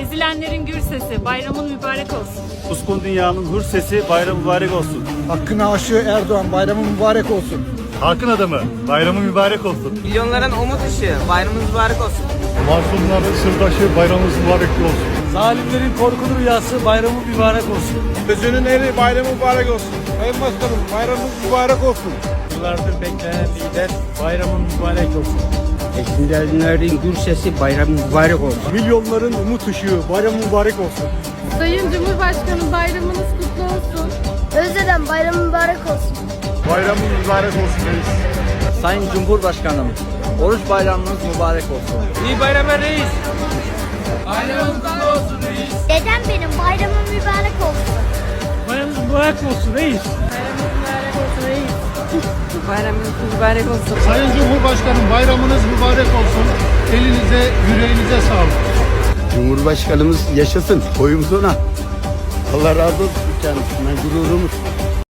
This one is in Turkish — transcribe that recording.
Ezilenlerin gür sesi, bayramın mübarek olsun. Uskun dünyanın hür sesi bayram mübarek olsun. Hakkını aşığı Erdoğan bayramı mübarek olsun. Halkın adamı bayramı mübarek olsun. Milyonların umut ışığı. Bayramınız mübarek olsun. Masumların sırdaşı bayramımız mübarek olsun. Zalimlerin korkulu rüyası bayramı mübarek olsun. Gözünün eri bayramı mübarek olsun. Sayın Başkanım bayramımız mübarek olsun. Yıllardır beklenen lider bayramı mübarek olsun. Eskilerin gür sesi bayram mübarek olsun. Milyonların umut ışığı bayramı mübarek olsun. Sayın Cumhurbaşkanı bayramınız kutlu olsun. Özleden bayramı mübarek olsun. Bayramı mübarek olsun reis. Sayın Cumhurbaşkanım, oruç bayramınız mübarek olsun. İyi bayramlar reis. Dedem benim bayramım mübarek olsun. Bayramınız mübarek olsun reis. Bayramınız mübarek olsun. Sayın Cumhurbaşkanım bayramınız mübarek olsun. Elinize, yüreğinize sağlık. Cumhurbaşkanımız yaşasın, koyumuz ona. Allah razı olsun kendisinden gururumuz.